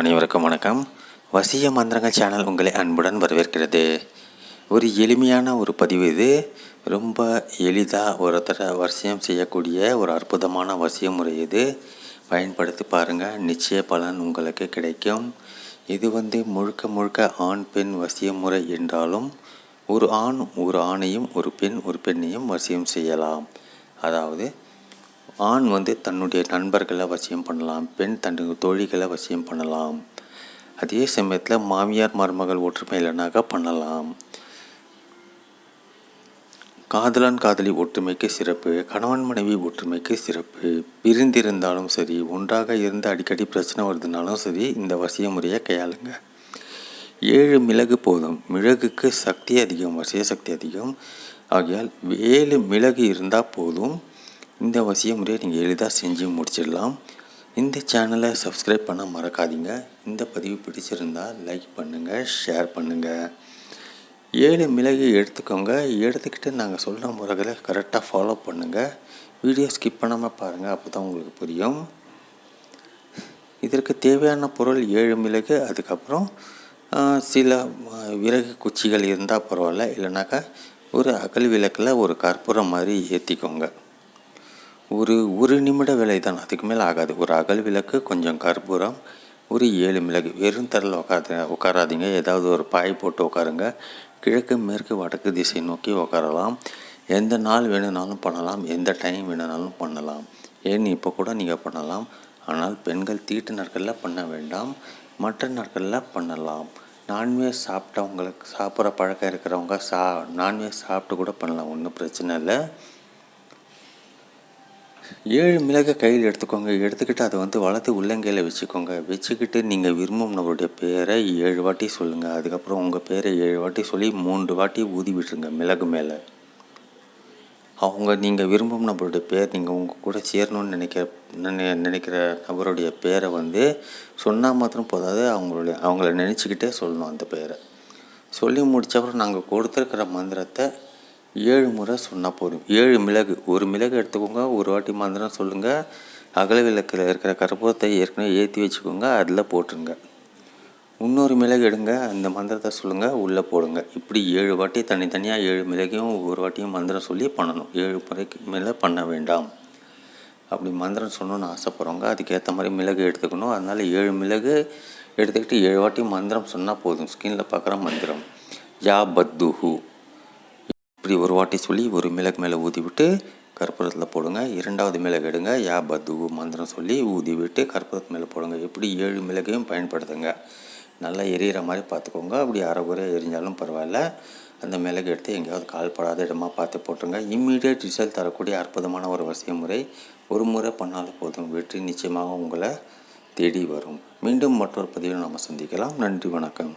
அனைவருக்கும் வணக்கம். வசிய மந்திரங்கள் சேனல் உங்களை அன்புடன் வரவேற்கிறது. ஒரு எளிமையான ஒரு பதிவு இது. ரொம்ப எளிதாக ஒருத்தரை வசியம் செய்யக்கூடிய ஒரு அற்புதமான வசிய முறை இது. பயன்படுத்தி பாருங்கள் நிச்சய பலன் உங்களுக்கு கிடைக்கும். இது வந்து முழுக்க முழுக்க ஆண் பெண் வசிய முறை என்றாலும் ஒரு ஆண் ஒரு ஆணையும் ஒரு பெண் ஒரு பெண்ணையும் வசியம் செய்யலாம். அதாவது ஆண் வந்து தன்னுடைய நண்பர்களை வசியம் பண்ணலாம் பெண் தன்னுடைய தோழிகளை வசியம் பண்ணலாம். அதே சமயத்தில் மாமியார் மருமகள் ஒற்றுமை இல்லைனாக்கா பண்ணலாம். காதலன் காதலி ஒற்றுமைக்கு சிறப்பு கணவன் மனைவி ஒற்றுமைக்கு சிறப்பு. பிரிந்திருந்தாலும் சரி ஒன்றாக இருந்து அடிக்கடி பிரச்சனை வருதுனாலும் சரி இந்த வசிய முறையை கையாளுங்க. ஏழு மிளகு போதும். மிளகுக்கு சக்தி அதிகம் வசிய சக்தி அதிகம். ஆகையால் ஏழு மிளகு இருந்தால் போதும். இந்த வசிய முறையை நீங்கள் எளிதாக செஞ்சு முடிச்சிடலாம். இந்த சேனலை சப்ஸ்கிரைப் பண்ண மறக்காதீங்க. இந்த பதிவு பிடிச்சிருந்தால் லைக் பண்ணுங்கள் ஷேர் பண்ணுங்கள் ஏழு மிளகு எடுத்துக்கோங்க. எடுத்துக்கிட்டு நாங்கள் சொல்கிற முறைகளை கரெக்டாக ஃபாலோ பண்ணுங்கள் வீடியோ ஸ்கிப் பண்ணாமல் பாருங்கள் அப்போ தான் உங்களுக்கு புரியும். இதற்கு தேவையான பொருள் ஏழு மிளகு அதுக்கப்புறம் சில விறகு குச்சிகள் இருந்தால் பரவாயில்ல. இல்லைனாக்கா ஒரு அகல் விளக்கில் ஒரு கற்பூரம் மாதிரி ஏற்றிக்கோங்க ஒரு ஒரு நிமிட வேலை தான். அதுக்கு மேலே ஆகாது. ஒரு அகல் விளக்கு கொஞ்சம் கற்பூரம் ஒரு ஏழு மிளகு. வெறும் தரையில் உட்காது உட்காராதீங்க ஏதாவது ஒரு பாய் போட்டு உட்காருங்க கிழக்கு மேற்கு வடக்கு திசை நோக்கி உட்காரலாம் எந்த நாள் வேணுனாலும் பண்ணலாம். எந்த டைம் வேணுனாலும் பண்ணலாம். ஏன்னு இப்போ கூட நீங்கள் பண்ணலாம். ஆனால் பெண்கள் தீட்டு நாட்களில் பண்ண வேண்டாம். மற்ற நாட்களில் பண்ணலாம். நான்வெஜ் சாப்பிட்டவங்களுக்கு சாப்பிட்ற பழக்கம் இருக்கிறவங்க சா நான்வெஜ் சாப்பிட்டு கூட பண்ணலாம். ஒன்றும் பிரச்சனை இல்லை. ஏழு மிளகை கையில் எடுத்துக்கோங்க. எடுத்துக்கிட்டு அதை வந்து வளர்த்து உள்ளங்கையில் வச்சுக்கோங்க. வச்சுக்கிட்டு நீங்கள் விரும்பும் நம்மளுடைய பேரை ஏழு வாட்டி சொல்லுங்கள் அதுக்கப்புறம் உங்கள் பேரை ஏழு வாட்டி சொல்லி மூன்று வாட்டி ஊதி விட்டுருங்க மிளகு மேலே. அவங்க நீங்கள் விரும்பும் நம்மளுடைய பேர் நீங்கள் உங்கள் கூட சேரணும்னு நினைக்கிற நினை நினைக்கிற நபருடைய பேரை வந்து சொன்னால் மாத்திரம் போதாது. அவங்களுடைய அவங்கள நினச்சிக்கிட்டே சொல்லணும் அந்த பேரை. சொல்லி முடித்தப்பறம் நாங்கள் கொடுத்துருக்கிற மந்திரத்தை ஏழு முறை சொன்னால் போதும். ஏழு மிளகு. ஒரு மிளகு எடுத்துக்கோங்க. ஒரு வாட்டி மந்திரம் சொல்லுங்கள் அகல விளக்கில் இருக்கிற கற்பூரத்தை ஏற்கனவே ஏற்றி வச்சுக்கோங்க. அதில் போட்டுருங்க. இன்னொரு மிளகு எடுங்க. அந்த மந்திரத்தை சொல்லுங்கள் உள்ளே போடுங்க. இப்படி ஏழு வாட்டி தனித்தனியாக ஏழு மிளகையும் ஒவ்வொரு வாட்டியும் மந்திரம் சொல்லி பண்ணணும். ஏழு முறைக்கு மேலே பண்ண வேண்டாம். அப்படி மந்திரம் சொன்னோன்னு ஆசைப்பட்றவங்க அதுக்கேற்ற மாதிரி மிளகு எடுத்துக்கணும். அதனால் ஏழு மிளகு எடுத்துக்கிட்டு ஏழு வாட்டி மந்திரம் சொன்னால் போதும். ஸ்கிரீனில் பார்க்குற மந்திரம். யா பத்துஹூ இப்படி ஒரு வாட்டி சொல்லி ஒரு மிளகு மேலே ஊதி விட்டு கற்பூரத்தில் போடுங்க. இரண்டாவது மிளகு எடுங்க. யா பத்து மந்திரம் சொல்லி ஊதி விட்டு கற்பூரத்து மேலே போடுங்க. இப்படி ஏழு மிளகையும் பயன்படுத்துங்க. நல்லா எரியிற மாதிரி பார்த்துக்கோங்க. அப்படி அரைகுறை எரிஞ்சாலும் பரவாயில்ல. அந்த மிளகு எடுத்து எங்கேயாவது கால்படாத இடமா பார்த்து போட்டுருங்க. இம்மீடியட் ரிசல்ட் தரக்கூடிய அற்புதமான ஒரு வசிய முறை. ஒரு முறை பண்ணாலும் போதும். வெற்றி நிச்சயமாக உங்களை தேடி வரும். மீண்டும் மற்றொரு பதிவில் நாம் சந்திக்கலாம். நன்றி வணக்கம்.